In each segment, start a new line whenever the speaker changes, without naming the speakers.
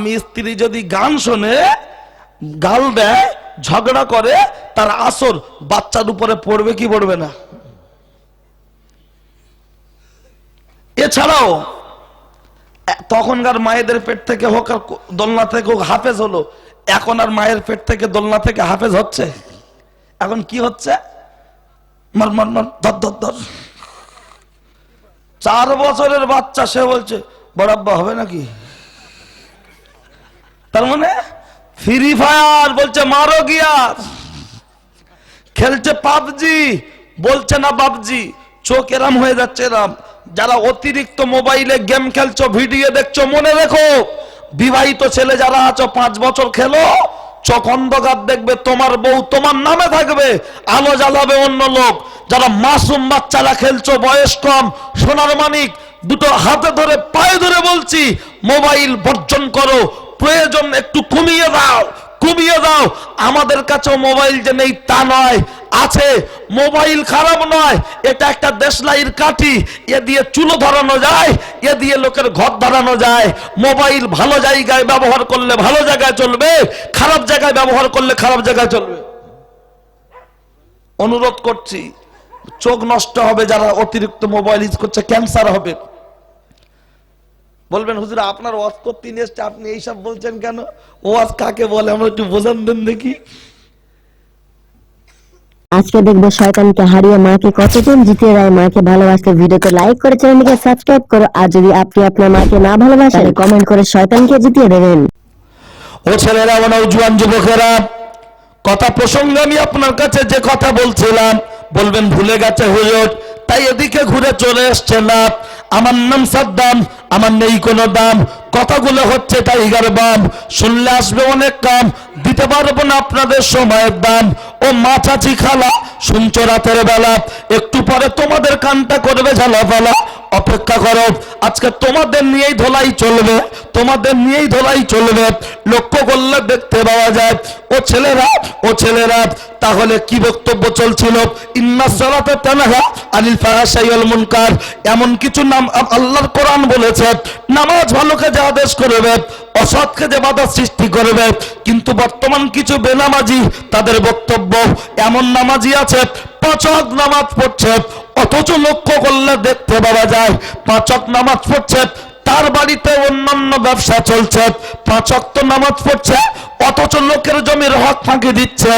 স্বামী স্ত্রী যদি গান শোনে, গাল দেয়, ঝগড়া করে, তার আসর বাচ্চার উপরে পড়বে কি পড়বে না? এছাড়াও, তখনকার মায়েদের পেট থেকে হোক আর দোলনা থেকে হোক, হাফেজ হলো। এখন আর মায়ের পেট থেকে দোলনা থেকে হাফেজ হচ্ছে? এখন কি হচ্ছে? চার বছরের বাচ্চা, সে বলছে বড়াব্বা হবে নাকি? তার মানে ফ্রি ফায়ার বলছে, মারো গিয়ার। খেলছে পাবজি, বলছে না পাবজি, চোখ এরাম হয়ে যাচ্ছে এরাম। যারা অতিরিক্ত মোবাইলে গেম খেলছো, ভিডিও দেখছ, মনে রেখো, বিবাহিত ছেলে যারা আছো, পাঁচ বছর খেলো, চোখ অন্ধকার দেখবে, তোমার বউ তোমার নামে থাকবে, আলো জ্বালাবে অন্য লোক। যারা মাসুম বাচ্চারা খেলছো, বয়স কম, সোনার মানিক, দুটো হাতে ধরে, পায়ে ধরে বলছি, মোবাইল বর্জন করো প্রয়োজন একটু কমিয়ে দাও কমিয়ে দাও। আমাদের কাছেও মোবাইল যে নেই তা নয়, আছে। মোবাইল খারাপ নয়, এটা একটা দেশলাইয়ের কাঠি। এ দিয়ে চুলো ধরানো যায়, এ দিয়ে লোকের ঘর ধরানো যায়। মোবাইল ভালো জায়গায় ব্যবহার করলে ভালো জায়গায় চলবে, খারাপ জায়গায় ব্যবহার করলে খারাপ জায়গায় চলবে। অনুরোধ করছি, চোখ নষ্ট হবে যারা অতিরিক্ত মোবাইল ইউজ করছে, ক্যান্সার হবে। বলবেন হুজুর আপনার ওয়াজ করতে নিয়ে এসছে আপনি এইসব বলছেন কেন? ওয়াজ কাকে বলে? আমরা একটু বোঝান দেন দেখি।
আজকে দেখব শয়তানকে হারিয়ে মাকে কতজন জিতিয়ে দেয় মাকে ভালোবাসতে ভিডিওতে লাইক করে চ্যানেলকে সাবস্ক্রাইব করো আর যদি আপনি আপনার মাকে না ভালোবাসেন কমেন্ট করে শয়তানকে জিতিয়ে দেবেন।
ও ছেলেরা ও নৌজুয়ান যুবকেরা কথা প্রসঙ্গে আমি আপনার কাছে যে কথা বলছিলাম বলবেন ভুলে গেছে হুজুর তাই এদিকে ঘুরে চলে এসছে না। আমার নাম সাদ্দাম, আমার নেই কোনো দাম। কথাগুলো হচ্ছে টাইগার বাম। শুনলে আসবে অনেক কাম। দিতে পারব না আপনাদের সময়ের দাম। ও মা চাচি খালা, শুনছো রাতের বেলা। একটু পরে তোমাদের কানটা করবে ঝালা অপেক্ষা করো। আজকে তোমাদের নিয়েই ধোলাই চলবে, তোমাদের নিয়েই ধোলাই চলবে। লক্ষ্য করলে দেখতে পাওয়া যায়, ও ছেলেরা ও ছেলেরা, তাহলে কি বক্তব্য চলছিল? ইন্না সালাতে তানহা আনিল ফাহশাই ওয়াল মুনকার। এমন কিছু নাম আল্লাহর কোরআন বলেছে, নামাজ ভালোকে কাজে আদেশ করবে অসৎ কাজে বাধা সৃষ্টি করবে, কিন্তু বর্তমান কিছু বেনামাজি তাদের বক্তব্য, এমন নামাজি আছে, পাঁচক নামাজ পড়ছে, অথচ লক্ষ্য করলে দেখতে পাওয়া যায়, পাঁচক নামাজ পড়ছে, তার বাড়িতে অন্যান্য ব্যবসা চলছে, পাঁচক তো নামাজ পড়ছে, অথচ লোকের জমির হক ফাঁকি দিচ্ছে,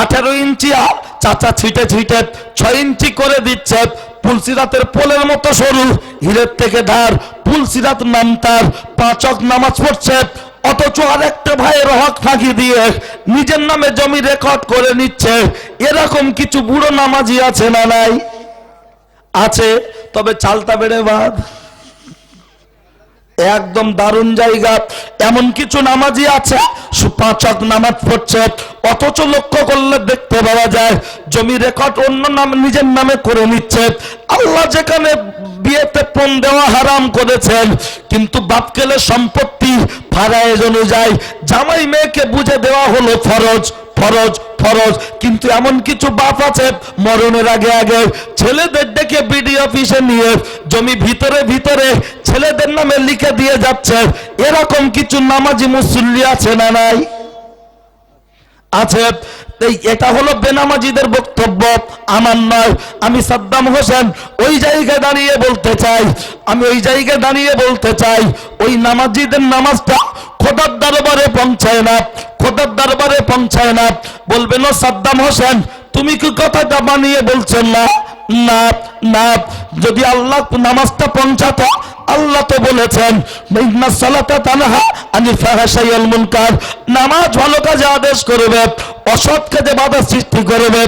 আঠেরো ইঞ্চি আর চাচা ছিটে ছিটে, ছয় ইঞ্চি করে দিচ্ছে পুলসিরাতের পোলের মতো সরু। হিরের থেকে ধার পুলসিরাত নাম তার। পাঁচক নামাজ পড়ছে, অথচ আরেকটা ভাইয়ের হক ফাঁকি দিয়ে নিজের নামে জমি রেকর্ড করে নিচ্ছে। এরকম কিছু বুড়ো নামাজি আছে না নাই? আছে, তবে চালতা বেড়ে বাদ। একদম দারুণ জায়গা। এমন কিছু নামাজি আছে, সু- পাঁচক নামাজ পড়ছে অথচ লক্ষ্য করলে দেখতে পাওয়া যায়, জমি রেকর্ড অন্য নাম নিজের নামে করে নিচ্ছে। আল্লাহ যেখানে বিয়েতে পণ দেওয়া হারাম করেছেন, কিন্তু বাপকেলে সম্পত্তি ফারায়েজ অনুযায়ী জামাই মেয়েকে বুঝে দেওয়া হলো ফরজ ফরজ ফরজ। কিন্তু এমন কিছু বাপ আছে মরণের আগে আগে। ছেলেদের ডেকে বিডি অফিসে নিয়ে জমি ভিতরে ভিতরে ছেলেদের নামে লিখে দিয়ে যাচ্ছে। এরকম কিছু নামাজি মুসল্লি আছে না নাই? আছে। এটা হলো বেনামাজিদের বক্তব্য। আমার নয়, আমি সাদ্দাম হোসেন ওই জায়গায় দাঁড়িয়ে বলতে চাই। আমি ওই জায়গায় দাঁড়িয়ে বলতে চাই, ওই নামাজিদের নামাজটা খোদার দরবারে পৌঁছায় না, খোদার দরবারে পৌঁছায় না। বলবেন, ও সাদ্দাম হোসেন, তুমি কি কথাটা বানিয়ে বলছেন না? না না। যদি আল্লাহ নামাজটা পৌঁছাতো আল্লাহ তো বলেছেন নামাজ ভালো কাজে আদেশ করবে, অসৎ কাজে বাধা সৃষ্টি করবে,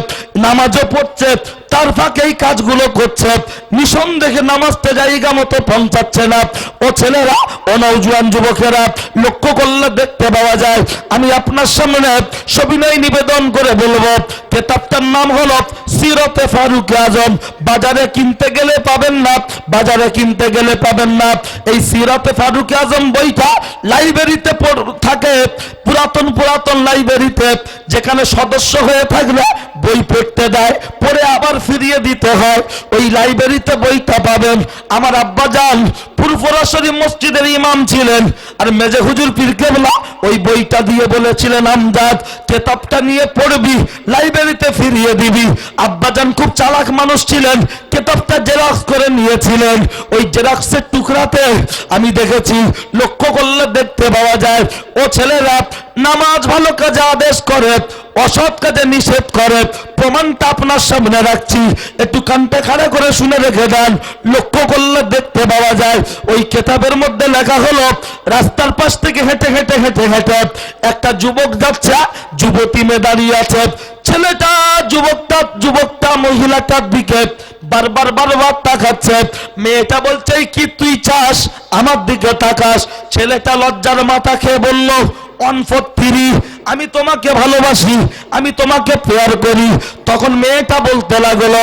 নামাজও পড়ছে, তার ফাঁকে এই কাজগুলো করছে। নিঃসন্দেহে নামাজটা জায়গা মতো পৌঁছাচ্ছে না। ও ছেলেরা, ও নৌজুয়ান যুবকেরা, লক্ষ্য করলে দেখতে পাওয়া যায়, আমি আপনার সামনে সবিনয় নিবেদন করে বলব, কেতাবটার নাম হলো সিরতে ফারুক আজম। বাজারে কিনতে গেলে পাবেন না, বাজারে কিনতে গেলে পাবেন না। এই সিরতে ফারুক আজম বইটা লাইব্রেরিতে থাকে, পুরাতন পুরাতন লাইব্রেরিতে, যেখানে সদস্য হয়ে থাকলে বই পড়তে দেয় পরে আবার ফিরিয়ে দিতে হয়। ওই লাইব্রেরিতে লাইব্রেরিতে বইটা পাবেন। আমার আব্বা যান ফুরফুরাশরী মসজিদের ইমাম ছিলেন, আর মেজে হুজুর পীর কেবলা ওই বইটা দিয়ে বলেছিলেন আমজাদ কেতাবটা নিয়ে পড়বি, লাইব্রেরিতে ফিরিয়ে দিবি। আব্বাজান খুব চালাক মানুষ ছিলেন, কেতাবটা জেরক্স করে নিয়েছিলেন। ওই জেরক্সের টুকরাতে আমি দেখেছি, লক্ষ্য করলে দেখতে পাওয়া যায়, ও ছেলেরা, নামাজ ভালো কাজে আদেশ করে অসৎ কাজে নিষেধ করে। প্রমাণটা আপনার সামনে রাখছি। একটু কানটা খাড়া করে শুনে রেখে দেন। লক্ষ্য করলে দেখতে পাওয়া যায়, ওই কেতাবের মধ্যে লেখা হলো, রাস্তার পাশ থেকে হেঁটে হেঁটে হেঁটে হেঁটে একটা যুবক যাচ্ছে, যুবতী মেয়ে দাঁড়িয়ে আছে। ছেলেটা যুবকটা যুবকটা, মহিলাটার দিকে বারবার বারবার তাকাচ্ছে। মেয়েটা বলছে কি তুই চাস? আমার দিকে তাকাস। ছেলেটা লজ্জার মাথা খেয়ে বলল ওয়ান ফোর থ্রি আমি তোমাকে ভালোবাসি, আমি তোমাকে প্রেয়ার করি। তখন মেয়েটা বলতে লাগল,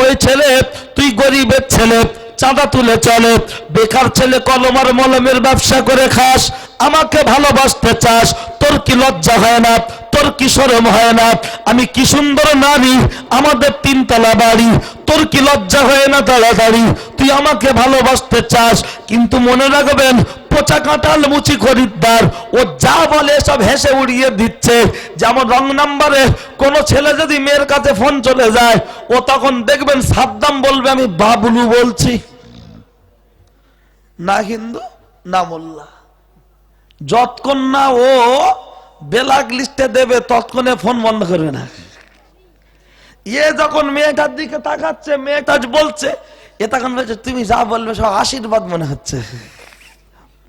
ওই ছেলে, তুই গরিবের ছেলে, চাঁদা তুলে চলে, বেকার ছেলে কলমার মলমের ব্যবসা করে খাস, আমাকে ভালোবাসতে চাস, তোর কি লজ্জা হয় না, তোর কি শরম হয় না, আমি কি সুন্দর নারী, আমাদের তিনতলা বাড়ি তোর কি লজ্জা হয় না তাড়াতাড়ি? তুই আমাকে ভালোবাসতে চাস, কিন্তু মনে রাখবেন, পচা কাঁঠাল মুচি খরিদ্দার, ও যা বলে সব হেসে উড়িয়ে দিচ্ছে। যেমন রং নাম্বারে কোন ছেলে যদি মেয়ের কাছে ফোন চলে যায়, ও তখন দেখবেন সাদ্দাম বলবে, আমি বাবলু বলছি। না হিন্দু, না মোল্লা। যতক্ষণ না ও বেলাক লিস্টে দেবে ততক্ষণে ফোন বন্ধ করবে না ইয়ে যখন মেয়েটার দিকে তাকাচ্ছে, মেয়েটা বলছে, এ তখন বলছে, তুমি যা বলবে সব আশীর্বাদ মনে হচ্ছে।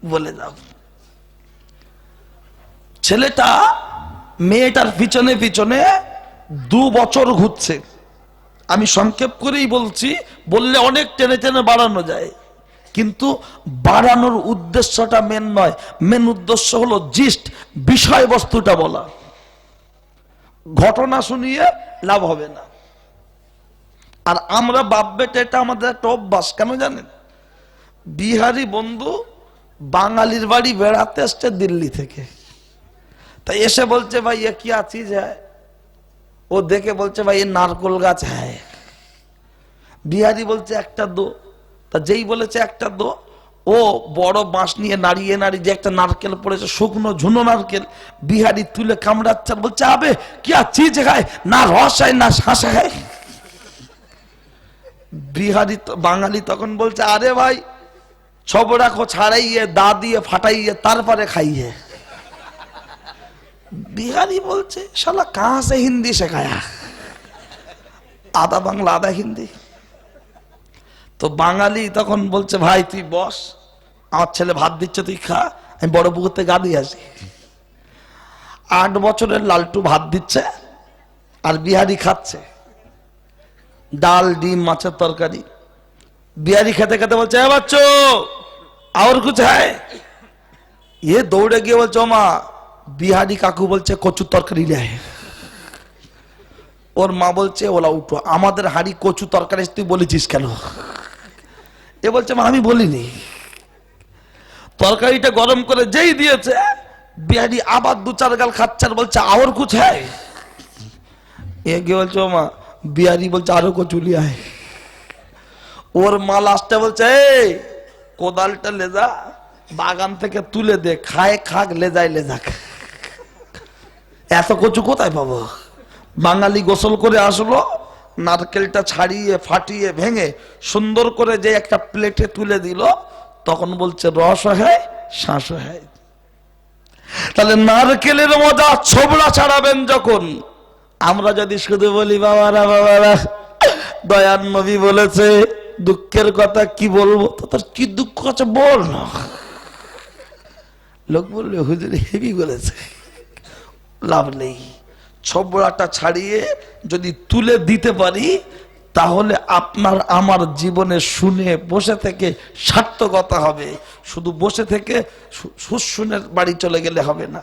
বলে যাও। ছেলেটা মেয়েটার পিছনে পিছনে দু বছর ঘুরছে। আমি সংক্ষেপ করেই বলছি, বললে অনেক টেনে টেনে বাড়ানো যায়। কিন্তু বাড়ানোর উদ্দেশ্যটা মেন নয়। মেন উদ্দেশ্য হলো জিস্ট বিষয়বস্তুটা বলা। ঘটনা শুনিয়ে লাভ হবে না। আর আমরা বাপ বেটা, এটা আমাদের একটা অভ্যাস, কেন জানেন? বিহারি বন্ধু বাঙালির বাড়ি বেড়াতে আসছে দিল্লি থেকে। তাই এসে বলছে, ভাই, এ কি চিজ হ্যায় ও দেখে বলছে, ভাই, এ নারকোল গাছ হ্যায় বিহারি বলছে, একটা দো। তা যেই বলেছে, একটা দো। ও বড় বাঁশ নিয়ে নাড়িয়ে নাড়িয়ে যে একটা নারকেল পড়েছে, শুকনো ঝুনো নারকেল, বিহারি তুলে কামড়াচ্ছে, বলছে, আবে, কি আর চিজ খায় না রস হয়, না শাঁসা খায় বিহারি বাঙালি তখন বলছে, আরে ভাই ছবড়াখো ছাড়াইয়ে, দা দিয়ে ফাটাইয়ে, তারপরে খাইয়ে। বিহারি বলছে, শালা কাহা হিন্দি শেখায়া? আদা বাংলা আদা হিন্দি। তো বাঙালি তখন বলছে, ভাই, তুই বস, আমার ছেলে ভাত দিচ্ছে, তুই খা, আমি বড় পুকুরতে গা দিয়ে আসি। আট বছরের লালটু ভাত দিচ্ছে আর বিহারি খাচ্ছে। ডাল, ডিম, মাছের তরকারি। বিহারি খেতে খেতে বলছে হ্যাঁ বাচ্চ আর কুছ এ দৌড়ে গিয়ে বলছে, "ও মা, বিহারি কাকু বলছে, কচুর তরকারি নেয় ওর মা বলছে, ওলা উঠো, আমাদের হাড়ি কচু তরকারি তুই বলেছিস কেন? এ বলছে, মা, আমি বলিনি। তরকারিটা গরম করে যেই দিয়েছে, বিহারি আবার দু চার গাল খাচ্ছে আর বলছে আওর কুছ হ্যায় এ গিয়ে বলছে মা, বিহারি বলছে, আরও কচুলি আয়। ওর মা লাস্টে বলছে, এই, কোদালটা লেজা, বাগান থেকে তুলে দে, খায় খাক, লেজায় লেজাক। এত কচু কোথায় পাবো? বাঙালি গোসল করে আসলো নারকেলটা ছাড়িয়ে, ফাটিয়ে, ভেঙে সুন্দর করে যে একটা প্লেটে তুলে দিল, তখন বলছে, রস হয় শ্বাস হয়। তাহলে নারকেলের মজা ছোবড়া ছাড়াবেন যখন। আমরা যদি শুধু বলি, বাবারা বাবারা দয়ার নবী বলেছে, দুঃখের কথা কি বলব? তোর কি দুঃখ আছে বল না। লোক বলবে হুজুর হেভি বলেছে, লাভ নেই। ছবড়াটা ছাড়িয়ে যদি তুলে দিতে পারি, তাহলে আপনার আমার জীবনে শুনে বসে থেকে সার্থকতা হবে। শুধু বসে থেকে সুশুনের বাড়ি চলে গেলে হবে না।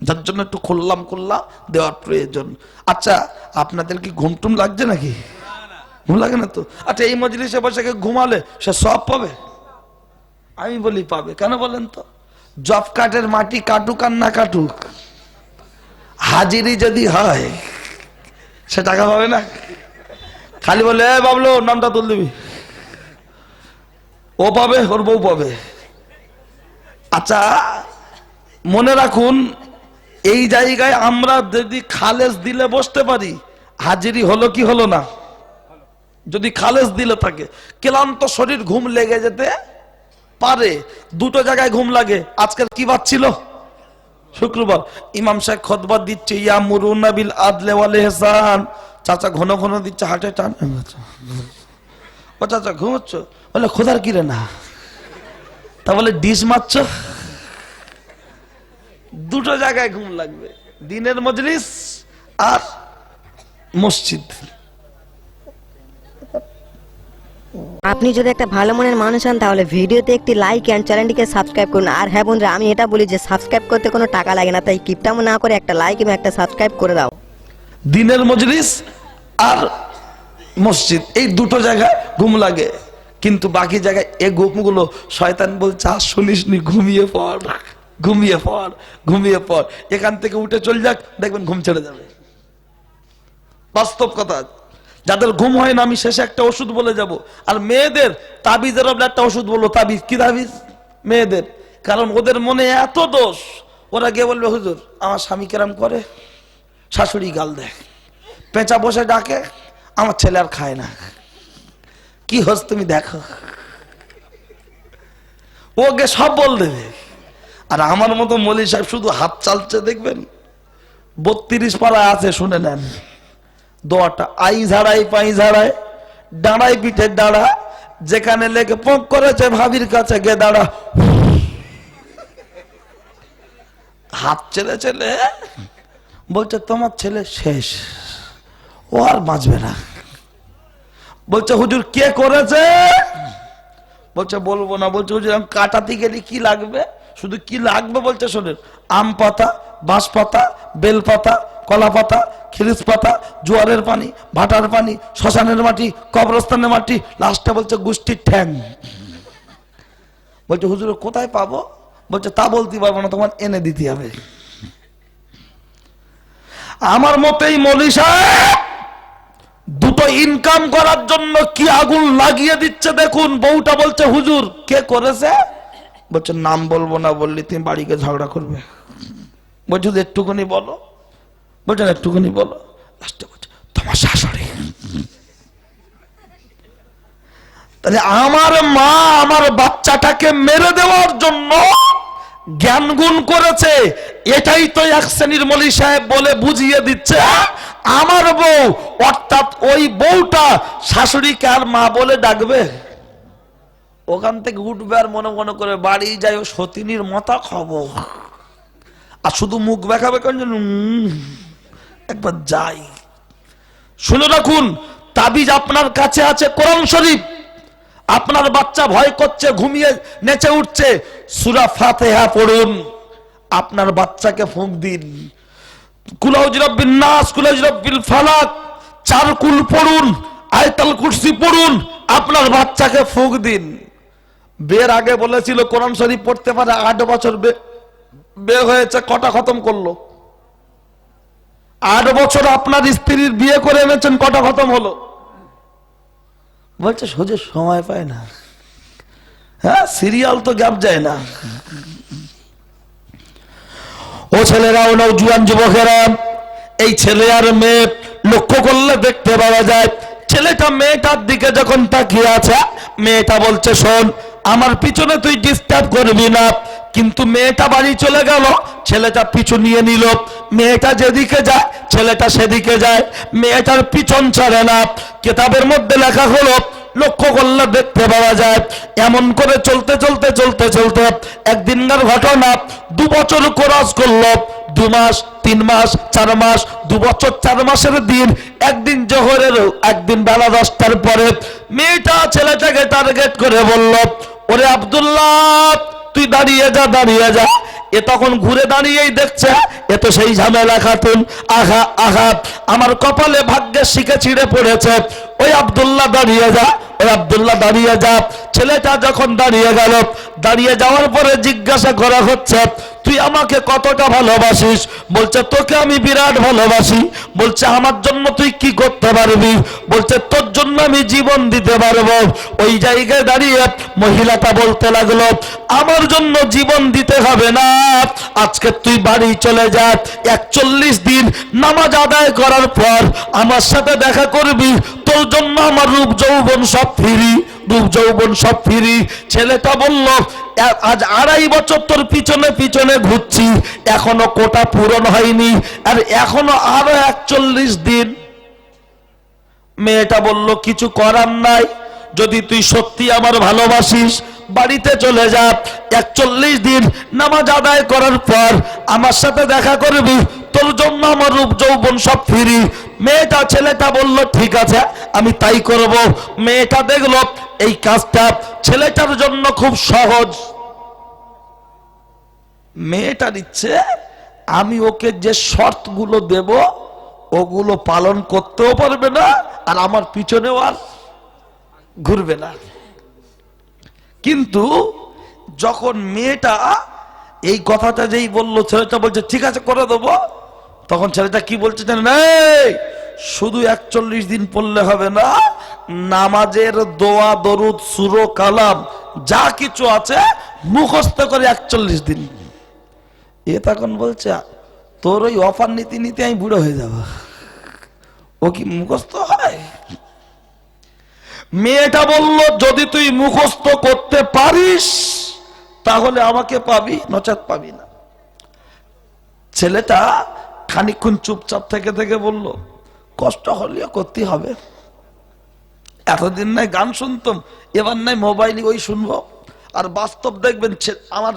যার জন্য একটু খুললাম খুললাম দেওয়ার প্রয়োজন। আচ্ছা আপনাদের কি ঘুমটুম লাগছে নাকি? ঘুম লাগে না তো? আচ্ছা এই মজলিসে বসে ঘুমালে সে সব পাবে? আমি বলি পাবে। কেন বলেন তো? জব কার্ডের মাটি কাটুক আর না কাটুক। হাজিরি যদি হয়, সে টাকা পাবে না। খালি বলে, এ বাবলু, নামটা তুল দিবি। ও পাবে, ওর বউ পাবে। আচ্ছা মনে রাখুন, এই জায়গায় আমরা যদি খালেস দিলে বসতে পারি, হাজিরি হলো কি হলো না? যদি খালেস দিলে থাকে, ক্লান্ত শরীর, ঘুম লেগে যেতে পারে। দুটো জায়গায় ঘুম লাগে। আজকের কি বাদ ছিল? শুক্রবার ইমাম সাহেব খতবা দিচ্ছে, ইয়া মুরুনা বিল আদলে ওয়াল ইহসান। চাচা ঘন ঘন দিচ্ছে, হাটে টান। ও চাচা ঘুমোচ্ছ? বলে, খোদার কিরে না? তা বলে ডিস মারছ? দুটো জায়গায় ঘুম লাগবে, দিনের মজলিস আর মসজিদ।
আপনি যদি একটা ভালো মনের মানুষ হন, তাহলে ভিডিওতে একটি লাইক অ্যান্ড চ্যানেলটিকে সাবস্ক্রাইব করুন। আর হ্যাঁ বন্ধুরা, আমি এটা বলি যে সাবস্ক্রাইব করতে কোনো টাকা লাগে না, তাই কিপটামো না করে একটা লাইক এবং একটা সাবস্ক্রাইব করে দাও।
দিনের মজলিস আর মসজিদ, এই দুটো জায়গায় ঘুম লাগে। কিন্তু বাকি জায়গায় এই ঘুমগুলো শয়তান বলছে, আর শুনিসনি ঘুমিয়ে পড় ঘুমিয়ে পড় ঘুমিয়ে পড়। এখান থেকে উঠে চল যাক, দেখবেন ঘুম ছেড়ে যাবে। বাস্তব কথা। যাদের ঘুম হয় না, আমি শেষে একটা ওষুধ বলে যাব। আর মেয়েদের তাবিজের একটা ওষুধ বলল, তাবিজ। কি তাবিজ? মেয়েদের। কারণ ওদের মনে এত দোষ। ওরা গিয়ে বলবে, হুজুর, আমার স্বামী কেরাম করে? শাশুড়ি গাল দেয়। পেঁচা বসে ডাকে, আমার ছেলে আর খায় না। কি হস তুমি দেখো। ওকে সব বল দেবে। আর আমার মতো মলি সাহেব শুধু হাত চালছে, দেখবেন? বত্রিশ পাড়া আছে, শুনে নেন। দোয়াটা আই ঝাড়াই, পাই ঝাড়াই, ডাঁড়াই, পিঠের ডাঁড়া, যেখানে লেগে পোক করেছে ভাবির কাছে গে দাঁড়া। হাত ছেলে ছেলে বলছে, তোমার ছেলে শেষ, ও আর বাঁচবে না। বলছে, হুজুর, কে করেছে? বলছে, বলব না। বলছে, হুজুর, আমি কাটাতে গেলে, কি লাগবে? শুধু কি লাগবে? বলছে, শোনেন, আম পাতা, বাঁশ পাতা, বেল পাতা, কলা পাতা খিরিস পাতা জোয়ারের পানি ভাটার পানি শ্মশানের মাটি কবরস্থানের মাটি লাস্টে বলছে গুষ্টির ঠ্যাং। বলছে হুজুর কোথায় পাবো? বলছে তা বলতে পারব না তোমার এনে দিতে হবে। আমার মতেই মলি সাহেব দুটো ইনকাম করার জন্য কি আগুন লাগিয়ে দিচ্ছে দেখুন। বউটা বলছে হুজুর কে করেছে? বলছে নাম বলব না বললি তুমি বাড়িকে ঝগড়া করবে। বলছে "হুজুর, একটুখানি বলো। বলছেন, একটুখানি বলো। লাস্টে বলছে, তোমার শাশুড়ি। তাহলে আমার মা আমার বাচ্চাটাকে মেরে দেওয়ার জন্য জ্ঞান গুণ করেছে। এটাই তো এক শ্রেণির মলি সাহেব বলে বুঝিয়ে দিচ্ছে। আমার বউ, অর্থাৎ ওই বউটা শাশুড়িকে আর মা বলে ডাকবে? ওখান থেকে উঠবে আর মনে মনে করে, বাড়ি যাই সতিনীর মতা খবর। আর শুধু মুখ দেখাবে কেন একবার যাই। শুনে রাখুন, তাবিজ আপনার কাছে আছে কোরআন শরীফ। আপনার বাচ্চা ভয় করছে, ঘুমিয়ে নেচে উঠছে। সুরা ফাতেহা পড়ুন। আপনার বাচ্চাকে ফুঁক দিন। কুলাউজ রব্বিন নাস, কুলাউজ রব্বিল ফালাক। চার পড়ুন, আয়তাল কুরসি পড়ুন, আপনার বাচ্চাকে ফুঁক দিন। বের আগে বলেছিল, কোরআন শরীফ পড়তে পারে আট বছর বে হয়েছে, কটা খতম করল? আট বছর আপনার স্ত্রীর বিয়ে করে এনেছেন, কটা খতম হলো? বলছে সোজা সময় পায় না। হ্যাঁ সিরিয়াল তো গ্যাপ যায় না। ও ছেলেরাও নাও জুয়ান যুবকেরা, এই ছেলে আর মেয়ে লক্ষ্য করলে দেখতে পাওয়া যায়, ছেলেটা মেয়েটার দিকে যখন তাকিয়ে আছে, মেয়েটা বলছে, শোন আমার পিছনে তুই ডিস্টার্ব করবি না। কিন্তু মেয়েটা বাড়ি চলে গেল, ছেলেটা পিছু নিয়ে নিল। মেয়েটা যেদিকে যায়, ছেলেটা সেদিকে যায়। মেয়েটার পিছন ছাড়ে না। কেতাবের মধ্যে লেখা হলো, লক্ষ্য করলে দেখতে পাওয়া যায়, এমন করে চলতে চলতে চলতে চলতে একদিনকার ঘটনা, দু বছর ক্রস করল। দু মাস, তিন মাস, চার মাস, দু বছর, চার মাসের দিন, একদিন জোহরের, একদিন বেলা দশটার পরে মেয়েটা ছেলেটাকে টার্গেট করে বলল ওরে আবদুল্লাহ, তুই দাঁড়িয়ে যা দাঁড়িয়ে যা। এ তখন ঘুরে দাঁড়িয়েই দেখছে, এ তো সেই ঝামেলা খাতুন। আঘা আঘাত আমার কপালে ভাগ্যের শিখে ছিঁড়ে পড়েছে। ওই আবদুল্লাহ দাঁড়িয়ে যা, ওই আব্দুল্লাহ দাঁড়িয়ে যা। ছেলেটা যখন দাঁড়িয়ে গেল, দাঁড়িয়ে যাওয়ার পরে জিজ্ঞাসা করা হচ্ছে, তুই আমাকে কতটা ভালোবাসিস? বলছে, তোকে আমি বিরাট ভালোবাসি। বলছে, আমার জন্য তুই কি করতে পারবি? বলছে, তোর জন্য আমি জীবন দিতে পারব। ওই জায়গায় দাঁড়িয়ে মহিলাটা বলতে লাগল, আমার জন্য জীবন দিতে হবে না। আজকে তুই বাড়ি চলে যা। একচল্লিশ দিন নামাজ আদায় করার পর আমার সাথে দেখা করবি। তোর জন্য আমার রূপ যৌবন সব ফিরি, রূপ যৌবন সব ফিরি। ছেলেটা বলল আজ আড়াই বছর তোর পিছনে পিছনে ঘুরছি, এখনও কোটা পূরণ হয়নি, আর এখনও আরও একচল্লিশ দিন। মেয়েটা বলল, কিছু করার নাই, যদি তুই সত্যি আমার ভালোবাসিস, বাড়িতে চলে যা, একচল্লিশ দিন নামাজ আদায় করার পর আমার সাথে দেখা করবি, তোর জন্য আমার রূপ যৌবন সব ফিরি মেয়েটা, ছেলেটা বলল, ঠিক আছে, আমি তাই করব। মেয়েটা দেখল, এই কাজটা ছেলেটার জন্য খুব সহজ। মেয়েটা ইচ্ছে আমি ওকে যে শর্তগুলো দেব, ওগুলো পালন করতেও পারবে না, আর আমার পিছনেও আর ঘুরবে না। কিন্তু যখন মেয়েটা এই কথাটা যেই বলল, ছেলেটা বলছে, ঠিক আছে, করে দেবো। তখন ছেলেটা কি বলছে জানেন? শুধু একচল্লিশ দিন পড়লে হবে না, নামাজের দোয়া, দরুদ, সুরো, কালাম, যা কিছু আছে, মুখস্থ করে একচল্লিশ দিন। এ তখন বলছে, তোর ওই অফার নীতি নিতে আমি বুড়ো হয়ে যাব। ও কি মুখস্থ হয়? মেয়েটা বলল, যদি তুই মুখস্থ করতে পারিস, তাহলে আমাকে পাবি, নচাত পাবি না। ছেলেটা খানিকক্ষণ চুপচাপ থেকে থেকে বলল, কষ্ট হলেও করতে হবে। এতদিন নাই গান শুনতাম, এবার নাই মোবাইলে ওই শুনব। আর বাস্তব দেখবেন আমার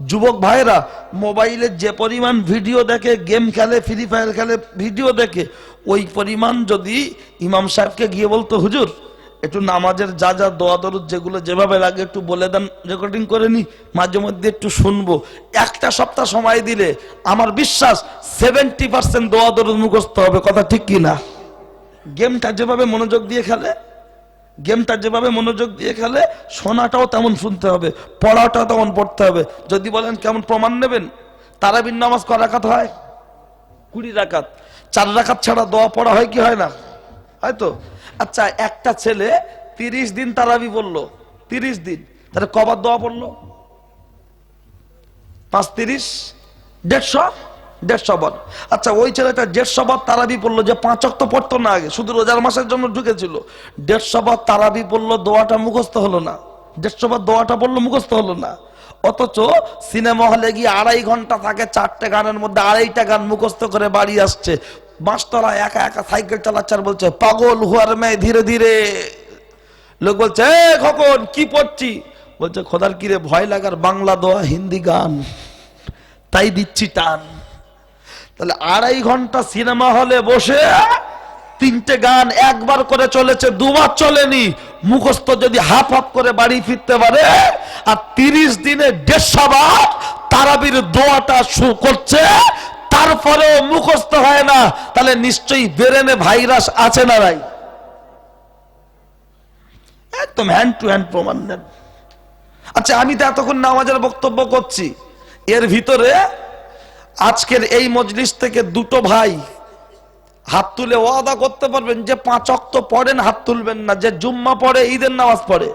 যুবক ভাইরা মোবাইলে যে পরিমাণ ভিডিও দেখে, গেম খেলে, ফ্রি ফায়ার খেলে, ভিডিও দেখে, ওই পরিমাণ যদি ইমাম সাহেবকে গিয়ে বলতো, হুজুর একটু নামাজের যা যা দোয়া দরুদ যেগুলো যেভাবে লাগে একটু বলে দেন রেকর্ডিং করে নি, মাঝে মধ্যে একটু শুনব। একটা সপ্তাহ সময় দিলে আমার বিশ্বাস সেভেন্টি পার্সেন্ট দোয়া দরুদ মুখস্থ হবে, কথা ঠিক কি না? গেমটা যেভাবে মনোযোগ দিয়ে খেলে, গেমটা যেভাবে মনোযোগ দিয়ে খেলে, শোনাটাও তেমন শুনতে হবে, পড়াটাও তেমন পড়তে হবে। যদি বলেন কেমন প্রমাণ নেবেন? তারাবিন নামাজ ক রাখাত হয়? কুড়ি রাখাত চার রাখাত ছাড়া দোয়া পড়া হয় কি হয় না? হয়তো আচ্ছা একটা ছেলে তিরিশ দিন তারাবি বলল, তিরিশ দিন। তাহলে কবার দোয়া পড়ল? পাঁচ তিরিশ? দেড়শো? দেড়শো বার আচ্ছা ওই ছেলেটা দেড়শো বার তারাবি পড়ল যে পাঁচ অক্ত পড়তো না আগে, শুধু রোজার মাসের জন্য ঢুকেছিল। দেড়শো বার তারাবি পড়ল, দোয়াটা মুখস্থ হলো না। দেড়শো বার দোয়াটা পড়ল, মুখস্থ হলো না। অথচ সিনেমা হলে গিয়ে আড়াই ঘণ্টা থাকে, চারটে গানের মধ্যে আড়াইটা গান মুখস্থ করে বাড়ি আসছে। মাস্টাররা একা একা সাইকেল চালাচ্ছে আর বলছে, পাগল হুয়ার মেয়ে ধীরে ধীরে। লোক বলছে, "এ খোকন, কি পড়ছি? বলছে, খোদার কিরে, ভয় লাগার বাংলা দোয়া, হিন্দি গান। তাই দিচ্ছি টান। তাহলে আড়াই ঘণ্টা সিনেমা হলে বসে তিনটে গান একবার করে চলেছে, দুবার চলেনি। মুখস্থ যদি হাফ হাফ করে বাড়ি ফিরতে পারে, আর তিরিশ দিনে দেড়শো বার তারাবির দোয়াটা করছে তারপরেও মুখস্থ হয় না। তাহলে নিশ্চয়ই বেরেনে ভাইরাস আছে না নাই? একদম হ্যান্ড টু হ্যান্ড প্রমাণ নেন। আচ্ছা আমি তো এতক্ষণ নামাজের বক্তব্য করছি। এর ভিতরে আজকের এই মজলিস থেকে দুটো ভাই হাত তুলে ওয়াদা করতে পারবেন যে পাঁচ অক্ত পড়েন, হাত তুলবেন না। যে জুম্মা পড়ে, ঈদের নামাজ পড়ে,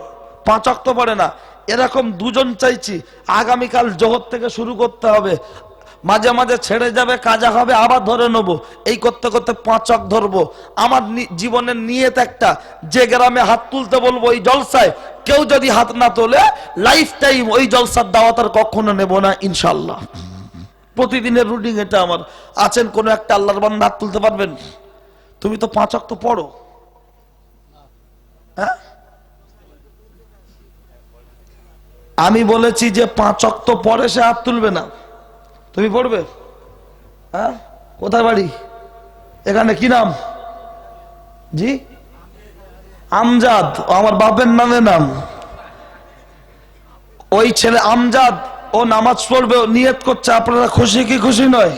পাঁচ অক্ত পড়ে না। এরকম দুজন চাইছি। আগামীকাল জোহর থেকে শুরু করতে হবে। মাঝে মাঝে ছেড়ে যাবে, কাজা হবে, আবার ধরে নেব। এই করতে করতে পাঁচক ধরবো। আমার জীবনের নিয়ত একটা, যে গ্রামে হাত তুলতে বলব ওই জলসায়, কেউ যদি হাত না তোলে লাইফ টাইম ওই জলসার দাওয়াত আর কখনো নেব না ইনশাল্লাহ প্রতিদিনের রুটিন এটা আমার। আছেন কোনো একটা আল্লাহর বান্দা হাত তুলতে পারবেন? তুমি তো পাঁচক তো পড়ো। হ্যাঁ? আমি বলেছি যে পাঁচক তো পরে সে হাত তুলবে না। তুমি পড়বে? হ্যাঁ? কোথায় বাড়ি? এখানে কি নাম? জি? আমজাদ আমার বাপের নামে নাম। ওই ছেলে আমজাদ, ও নামাজ পড়বে নিয়ত করছে, আপনারা খুশি কি খুশি নয়?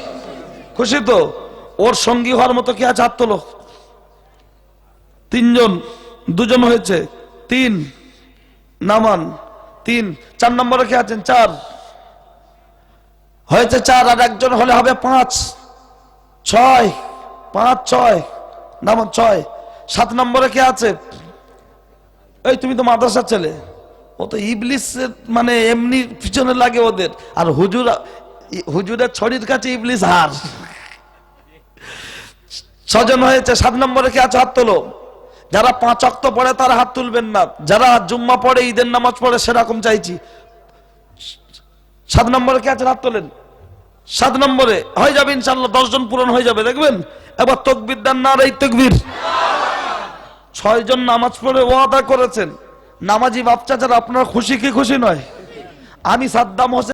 খুশি তো? ওর সঙ্গী হওয়ার মতো কি আছে হাত তিনজন, দুজন হয়েছে, তিন। নামান, তিন। চার নম্বরে কে আছেন? চার। হয়েছে চার আর একজন হলে হবে পাঁচ, ছয় পাঁচ, ছয় নামান ছয়, সাত নম্বরে কে আছে? এই তুমি তো মাদ্রাসার ছেলে। ও তো ইবলিস মানে এমনি পিছনে লাগে ওদের। আর হুজুর, হুজুরের ছড়ির কাছে ইবলিস হার। ছজন হয়েছে, সাত নম্বরে কে আছে? হাত তোলো। যারা পাঁচ অক্ত পড়ে তারা হাত তুলবেন না। যারা জুম্মা পড়ে, ঈদের নামাজ পড়ে, সেরকম চাইছি। সাত নম্বরে কে আছে? হাত তোলেন। সাত নম্বরে। হয়ে যাবে ইনশাল্লাহ দশজন পূরণ হয়ে যাবে, দেখবেন? এবার তকবির দেন না রে তকবির। ছয়জন নামাজ পড়ে ওয়াদা করেছেন। নামাজি বাচ্চা যারা আপনার খুশি কি খুশি নয়? আমি সাদ্দাম হোসেন